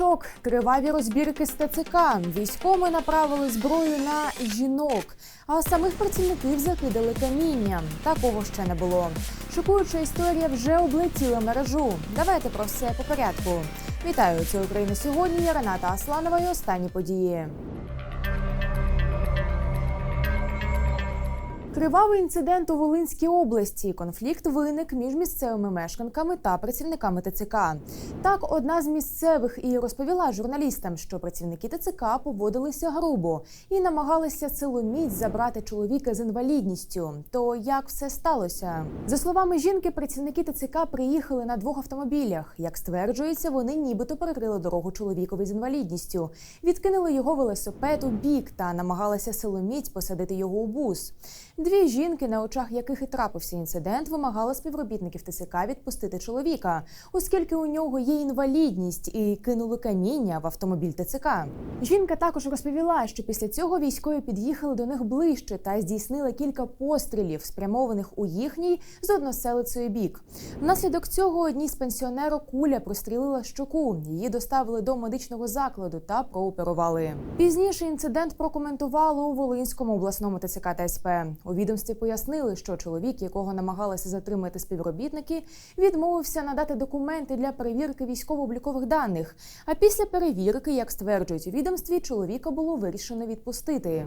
Шок, криваві розбірки з ТЦК. Військові направили зброю на жінок, а самих працівників закидали камінням. Такого ще не було. Шокуюча історія вже облетіла мережу. Давайте про все по порядку. Вітаю, це Україна сьогодні. Я Рената Асланова і останні події. Кривавий інцидент у Волинській області. Конфлікт виник між місцевими мешканками та працівниками ТЦК. Так, одна з місцевих і розповіла журналістам, що працівники ТЦК поводилися грубо і намагалися силоміць забрати чоловіка з інвалідністю. То як все сталося? За словами жінки, працівники ТЦК приїхали на двох автомобілях. Як стверджується, вони нібито перекрили дорогу чоловікові з інвалідністю, відкинули його велосипед у бік та намагалися силоміць посадити його у бус. Дві жінки, на очах яких і трапився інцидент, вимагали співробітників ТСК відпустити чоловіка, оскільки у нього є інвалідність, і кинули каміння в автомобіль ТЦК. Жінка також розповіла, що після цього військові під'їхали до них ближче та здійснили кілька пострілів, спрямованих у їхній з односелицею бік. Внаслідок цього одній з пенсіонерок куля прострілила щоку. Її доставили до медичного закладу та прооперували. Пізніше інцидент прокоментували у Волинському обласному ТЦК та СП. У відомстві пояснили, що чоловік, якого намагалися затримати співробітники, відмовився надати документи для перевірки військово-облікових даних. А після перевірки, як стверджують у відомстві, чоловіка було вирішено відпустити.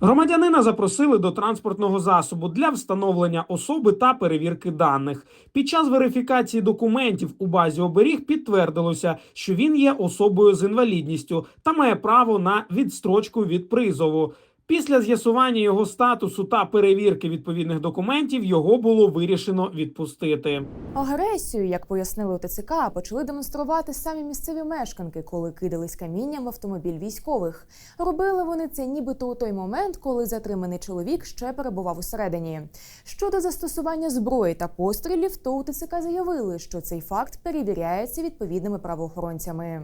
Громадянина запросили до транспортного засобу для встановлення особи та перевірки даних. Під час верифікації документів у базі оберіг підтвердилося, що він є особою з інвалідністю та має право на відстрочку від призову. Після з'ясування його статусу та перевірки відповідних документів його було вирішено відпустити. Агресію, як пояснили у ТЦК, почали демонструвати самі місцеві мешканки, коли кидались камінням в автомобіль військових. Робили вони це нібито у той момент, коли затриманий чоловік ще перебував усередині. Щодо застосування зброї та пострілів, то у ТЦК заявили, що цей факт перевіряється відповідними правоохоронцями.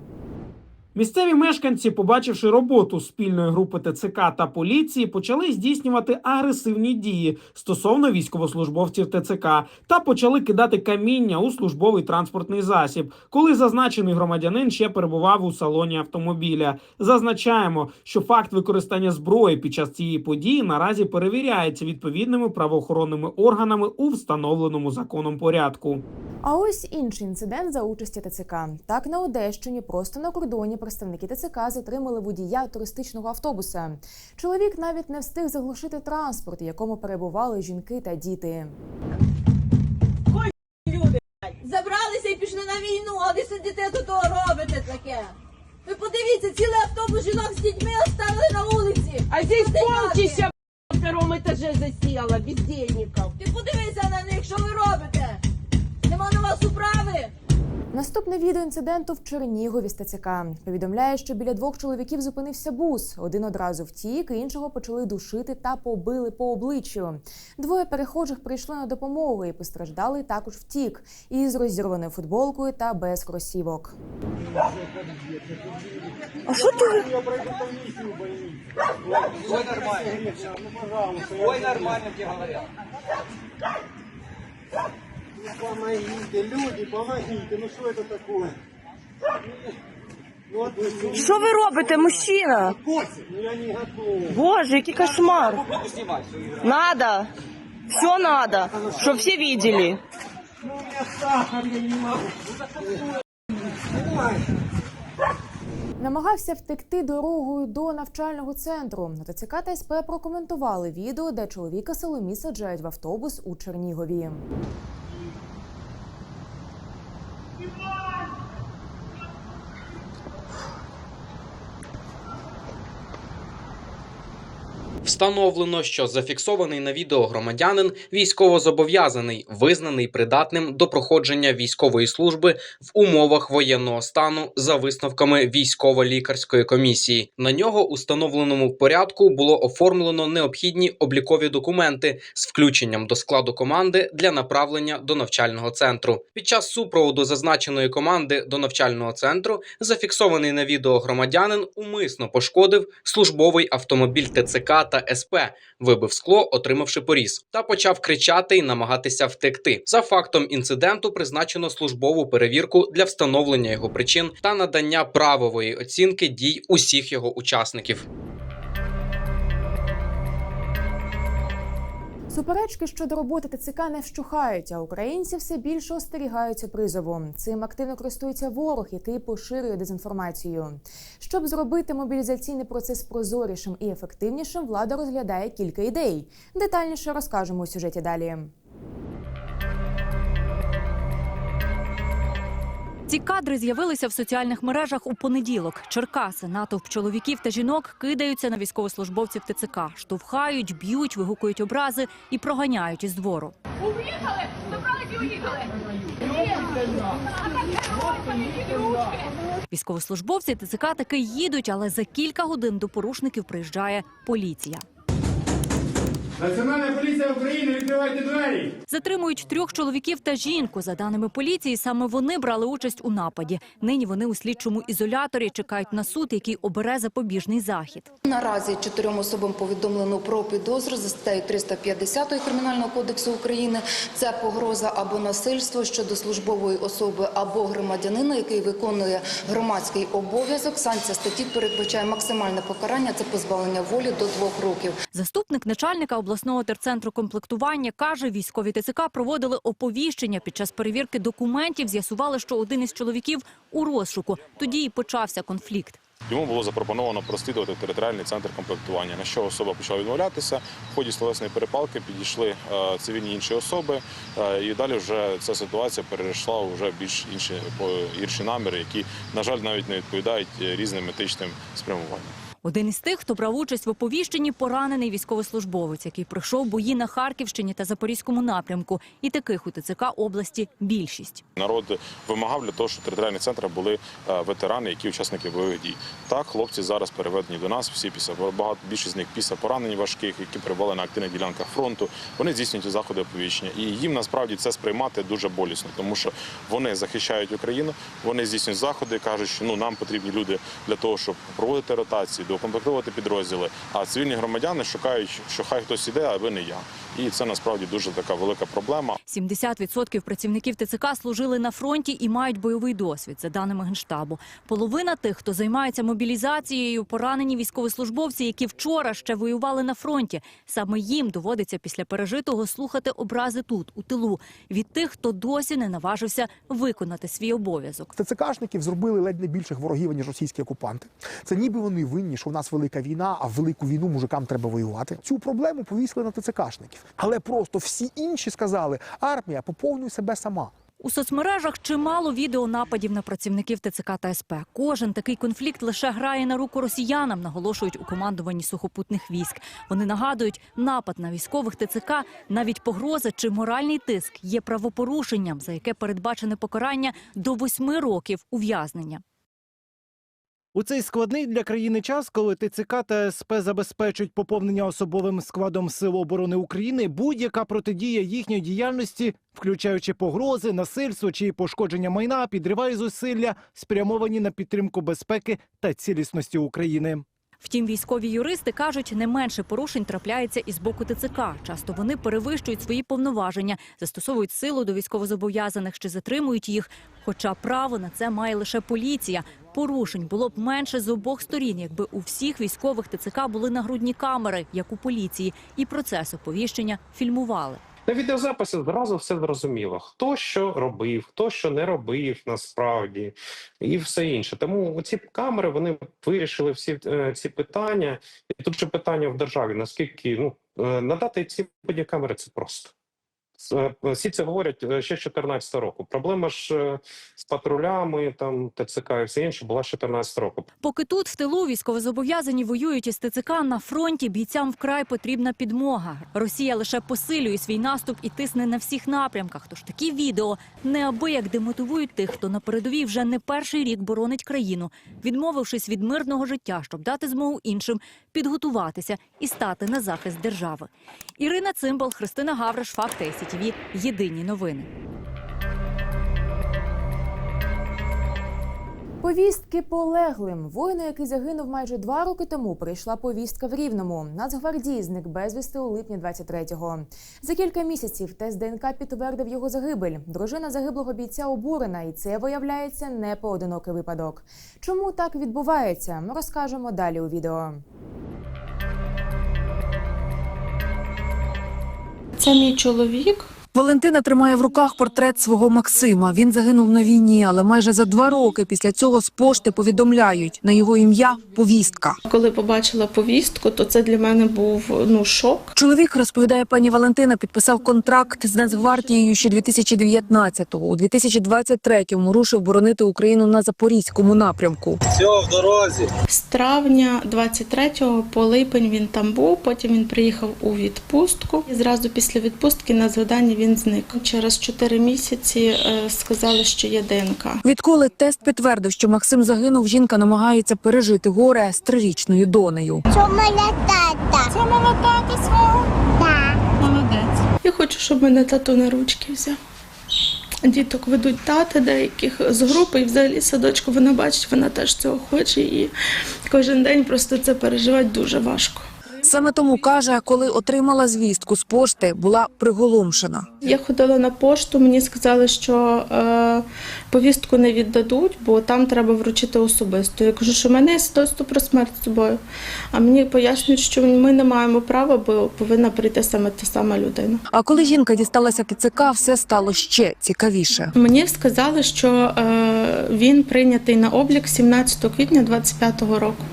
Місцеві мешканці, побачивши роботу спільної групи ТЦК та поліції, почали здійснювати агресивні дії стосовно військовослужбовців ТЦК та почали кидати каміння у службовий транспортний засіб, коли зазначений громадянин ще перебував у салоні автомобіля. Зазначаємо, що факт використання зброї під час цієї події наразі перевіряється відповідними правоохоронними органами у встановленому законом порядку. А ось інший інцидент за участі ТЦК. Так на Одещині, просто на кордоні, представники ТЦК затримали водія туристичного автобуса. Чоловік навіть не встиг заглушити транспорт, в якому перебували жінки та діти. люди забралися і пішли на війну, а ви сидите тут того робите таке. Ви подивіться, цілий автобус жінок з дітьми оставили на вулиці. А здесь полчища на втором этаже засела, бездельников. Наступне відео інциденту в Чернігові з ТЦК. Повідомляє, що біля двох чоловіків зупинився бус. Один одразу втік, іншого почали душити та побили по обличчю. Двоє перехожих прийшли на допомогу і постраждалий також втік із розірваною футболкою та без кросівок. Ой, нормально. Ой, нормально тебе говорят. Помогите, люди, помогите, ну что это такое? Ну, вот, ну, Що ви робите, мужчина? ну, я не готов. Боже, який кошмар. Надо. Все надо, щоб всі видели. Ну, у меня сахар, я не могу. Ой. Намагався втекти дорогою до навчального центру. На ТЦК та СП прокоментували відео, де чоловіка силомі саджають в автобус у Чернігові. Встановлено, що зафіксований на відео громадянин військовозобов'язаний, визнаний придатним до проходження військової служби в умовах воєнного стану за висновками військово-лікарської комісії. На нього у встановленому порядку було оформлено необхідні облікові документи з включенням до складу команди для направлення до навчального центру. Під час супроводу зазначеної команди до навчального центру зафіксований на відео громадянин умисно пошкодив службовий автомобіль ТЦК та та СП, вибив скло, отримавши поріз, та почав кричати і намагатися втекти. За фактом інциденту призначено службову перевірку для встановлення його причин та надання правової оцінки дій усіх його учасників. Суперечки щодо роботи ТЦК не вщухають, а українці все більше остерігаються призову. Цим активно користується ворог, який поширює дезінформацію. Щоб зробити мобілізаційний процес прозорішим і ефективнішим, влада розглядає кілька ідей. Детальніше розкажемо у сюжеті далі. Ці кадри з'явилися в соціальних мережах у понеділок. Черкаси, натовп чоловіків та жінок кидаються на військовослужбовців ТЦК, штовхають, б'ють, вигукують образи і проганяють із двору. Уїхали, забрались уїхали. Військовослужбовці ТЦК таки їдуть, але за кілька годин до порушників приїжджає поліція. Національна поліція України, відкривайте двері! Затримують трьох чоловіків та жінку. За даними поліції, саме вони брали участь у нападі. Нині вони у слідчому ізоляторі чекають на суд, який обере запобіжний захід. Наразі чотирьом особам повідомлено про підозру за статтею 350 Кримінального кодексу України. Це погроза або насильство щодо службової особи або громадянина, який виконує громадський обов'язок. Санкція статті передбачає максимальне покарання – це позбавлення волі до двох років. Заступник начальника обласного терцентру комплектування каже, військові ТЦК проводили оповіщення під час перевірки документів. З'ясували, що один із чоловіків у розшуку. Тоді і почався конфлікт. Йому було запропоновано прослідувати територіальний центр комплектування, на що особа почала відмовлятися. В ході словесної перепалки підійшли е, цивільні інші особи, е, і далі вже ця ситуація перейшла вже більш інші по гірші наміри, які, на жаль, навіть не відповідають е, різним етичним спрямуванням. Один із тих, хто брав участь в оповіщенні, поранений військовослужбовець, який пройшов бої на Харківщині та Запорізькому напрямку. І таких у ТЦК області більшість. Народ вимагав для того, щоб територіальні центри були е, ветерани, які учасники бойових дій. Так, хлопці зараз переведені до нас. Всі після багато більшість з них після поранень важких, які перебували на активних ділянках фронту. Вони здійснюють заходи оповіщення, і їм насправді це сприймати дуже болісно, тому що вони захищають Україну, вони здійснюють заходи, кажуть, що ну нам потрібні люди для того, щоб проводити ротації, доукомплектовувати підрозділи. А цивільні громадяни шукають, що хай хтось іде, аби не я. І це насправді дуже така велика проблема. 70% працівників ТЦК служили на фронті і мають бойовий досвід, за даними Генштабу. Половина тих, хто займається мобілізацією, поранені військовослужбовці, які вчора ще воювали на фронті. Саме їм доводиться після пережитого слухати образи тут, у тилу, від тих, хто досі не наважився виконати свій обов'язок. ТЦКшників зробили ледь не більших ворогів, ніж російські окупанти. Це ніби вони винні, що в нас велика війна, а в велику війну мужикам треба воювати. Цю проблему повісили на ТЦКшників. Але просто всі інші сказали: армія поповнюй себе сама. У соцмережах чимало відео нападів на працівників ТЦК та СП. Кожен такий конфлікт лише грає на руку росіянам, наголошують у командуванні сухопутних військ. Вони нагадують, напад на військових ТЦК, навіть погроза чи моральний тиск є правопорушенням, за яке передбачене покарання до восьми років ув'язнення. У цей складний для країни час, коли ТЦК та СП забезпечують поповнення особовим складом Сил оборони України, будь-яка протидія їхньої діяльності, включаючи погрози, насильство чи пошкодження майна, підриває зусилля, спрямовані на підтримку безпеки та цілісності України. Втім, військові юристи кажуть, не менше порушень трапляється і з боку ТЦК. Часто вони перевищують свої повноваження, застосовують силу до військовозобов'язаних чи затримують їх. Хоча право на це має лише поліція. Порушень було б менше з обох сторін, якби у всіх військових ТЦК були нагрудні камери, як у поліції, і процес оповіщення фільмували. На відеозаписі зразу все зрозуміло, хто що робив, хто що не робив насправді, і все інше. Тому ці камери вони вирішили всі е, ці питання. І тут же питання в державі: наскільки ну е, надати ці бодікамери це просто. Е, Всі це говорять е, ще з 2014 року. Проблема ж е, з патрулями, там ТЦК і все інше була з 2014 року. Поки тут в тилу військовозобов'язані воюють із ТЦК, на фронті бійцям вкрай потрібна підмога. Росія лише посилює свій наступ і тисне на всіх напрямках. Тож такі відео неабияк демотивують тих, хто на передовій вже не перший рік боронить країну, відмовившись від мирного життя, щоб дати змогу іншим підготуватися і стати на захист держави. Ірина Цимбал, Христина Гавриш, Факти СІТВ. Єдині новини. Повістки полеглим. Воїну, який загинув майже два роки тому, прийшла повістка в Рівному. Нацгвардії зник безвісти у липні 23-го. За кілька місяців тест ДНК підтвердив його загибель. Дружина загиблого бійця обурена, і це виявляється не поодинокий випадок. Чому так відбувається? Ми розкажемо далі у відео. Це мій чоловік. Валентина тримає в руках портрет свого Максима. Він загинув на війні, але майже за два роки після цього з пошти повідомляють на його ім'я повістка. Коли побачила повістку, то це для мене був ну шок. Чоловік розповідає пані Валентина, підписав контракт з Нацгвардією ще 2019-го. У 2023-му рушив боронити Україну на запорізькому напрямку. Все, в дорозі. З травня 23-го по липень він там був. Потім він приїхав у відпустку. І зразу після відпустки на згадання він зник. Через 4 місяці е, сказали, що є ДНК. Відколи тест підтвердив, що Максим загинув, жінка намагається пережити горе з трирічною донею. Це мене тата. Це мама тата свого? Так. Молодець. Я хочу, щоб мене тато на ручки взяв. Діток ведуть тати деяких з групи, і взагалі садочку вона бачить, вона теж цього хоче. І кожен день просто це переживати дуже важко. Саме тому каже, коли отримала звістку з пошти, була приголомшена. Я ходила на пошту, мені сказали, що е, повістку не віддадуть, бо там треба вручити особисто. Я кажу, що в мене є свідоцтво про смерть з собою. А мені пояснюють, що ми не маємо права, бо повинна прийти саме та сама людина. А коли жінка дісталася ТЦК, все стало ще цікавіше. Мені сказали, що е, він прийнятий на облік 17 квітня 25-го року.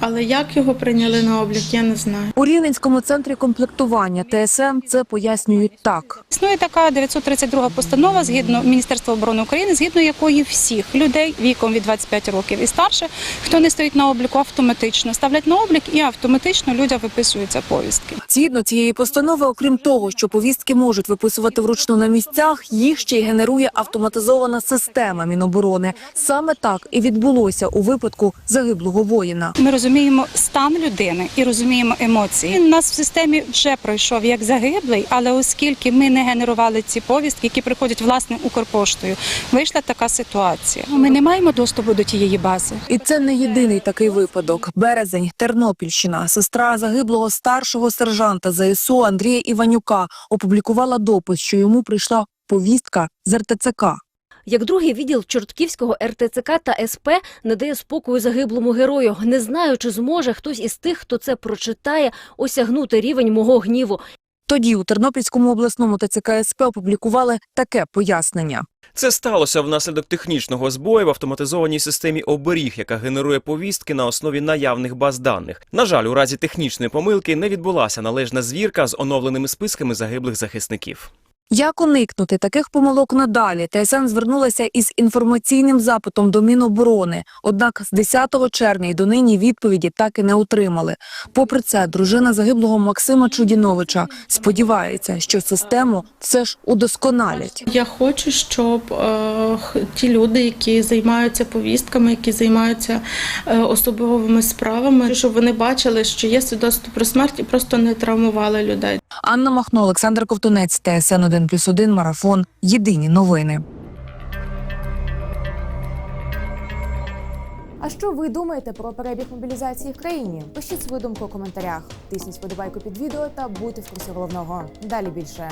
Але як його прийняли на облік, я не знаю. У Рівненському центрі комплектування ТСМ це пояснюють так. Існує така 932 постанова згідно Міністерства оборони України, згідно якої всіх людей віком від 25 років і старше, хто не стоїть на обліку, автоматично ставлять на облік і автоматично людям виписуються повістки. Згідно цієї постанови, окрім того, що повістки можуть виписувати вручну на місцях, їх ще й генерує автоматизована система Міноборони. Саме так і відбулося у випадку загиблого воїна. Ми розуміємо стан людини і розуміємо емоції. Він у нас в системі вже пройшов як загиблий, але оскільки ми не генерували ці повістки, які приходять власне Укрпоштою, вийшла така ситуація. Ми не маємо доступу до тієї бази. І це не єдиний такий випадок. Березень, Тернопільщина, сестра загиблого старшого сержанта ЗСУ Андрія Іванюка опублікувала допис, що йому прийшла повістка з РТЦК. Як другий відділ Чортківського РТЦК та СП не дає спокою загиблому герою. Не знаю, чи зможе хтось із тих, хто це прочитає, осягнути рівень мого гніву. Тоді у Тернопільському обласному ТЦК СП опублікували таке пояснення. Це сталося внаслідок технічного збою в автоматизованій системі оберіг, яка генерує повістки на основі наявних баз даних. На жаль, у разі технічної помилки не відбулася належна звірка з оновленими списками загиблих захисників. Як уникнути таких помилок надалі? ТСН звернулася із інформаційним запитом до Міноборони. Однак з 10 червня й до нині відповіді так і не отримали. Попри це, дружина загиблого Максима Чудіновича сподівається, що систему все ж удосконалять. Я хочу, щоб е, ті люди, які займаються повістками, які займаються е, особовими справами, щоб вони бачили, що є свідоцтво про смерть і просто не травмували людей. Анна Махно, Олександр Ковтунець, ТСН 1+,1, Марафон. Єдині новини. А що ви думаєте про перебіг мобілізації в країні? Пишіть свою думку у коментарях. Тисніть подобайку під відео та будьте в курсі головного. Далі більше.